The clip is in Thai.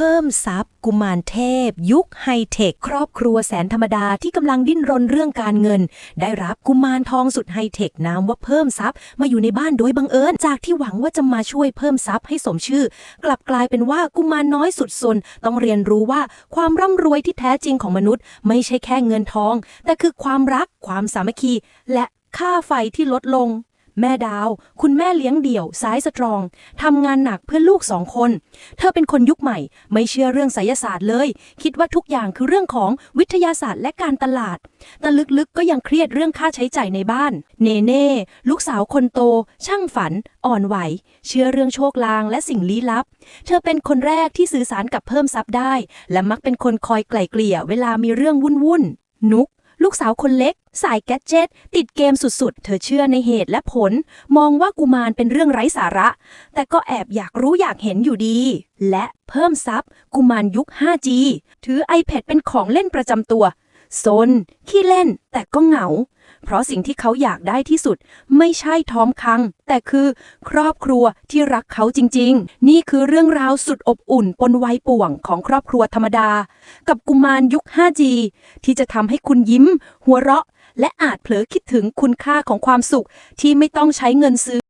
เพิ่มทรัพย์ กุมารเทพ ยุคไฮเทค ครอบครัวแสนธรรมดาที่กำลังดิ้นรนเรื่องการเงิน ได้รับกุมารทองสุดไฮเทคนามว่าเพิ่มทรัพย์ มาอยู่ในบ้านโดยบังเอิญจากที่หวังว่าจะมาช่วยเพิ่มทรัพย์ให้สมชื่อ กลับกลายเป็นว่ากุมารน้อยสุดซนต้องเรียนรู้ว่าความร่ำรวยที่แท้จริงของมนุษย์ ไม่ใช่แค่เงินทอง แต่คือความรักความสามัคคี และค่าไฟที่ลดลง แม่ดาว คุณแม่เลี้ยงเดี่ยวสายสตรองทำงานหนักเพื่อลูกสองคน เธอเป็นคนยุคใหม่ ไม่เชื่อเรื่องไสยศาสตร์เลย คิดว่าทุกอย่างคือเรื่องของวิทยาศาสตร์และการตลาด แต่ลึกๆก็ยังเครียดเรื่องค่าใช้จ่ายในบ้าน เนเน่ลูกสาวคนโต ช่างฝัน อ่อนไหว เชื่อเรื่องโชคลางและสิ่งลี้ลับ เธอเป็นคนแรกที่สื่อสารกับเพิ่มทรัพย์ได้ และมักเป็นคนคอยไกล่เกลี่ยเวลามีเรื่องวุ่นๆนุก ลูกสาวคนเล็ก สายแกดเจ็ตติดเกมสุดๆ เธอเชื่อในเหตุและผล มองว่ากุมารเป็นเรื่องไร้สาระ แต่ก็แอบอยากรู้อยากเห็นอยู่ดี และเพิ่มทรัพย์กุมารยุค 5G ถือ iPad เป็นของเล่นประจำตัว ซนขี้เล่น แต่ก็เหงา เพราะสิ่งที่เขาอยากได้ที่สุด ไม่ใช่ทองคัง แต่คือครอบครัวที่รักเขาจริง ๆ นี่คือเรื่องราวสุดอบอุ่นปนวัยป่วงของครอบครัวธรรมดา กับกุมารยุค 5G ที่จะทำให้คุณยิ้ม หัวเราะ และอาจเผลอคิดถึงคุณค่าของความสุขที่ไม่ต้องใช้เงินซื้อ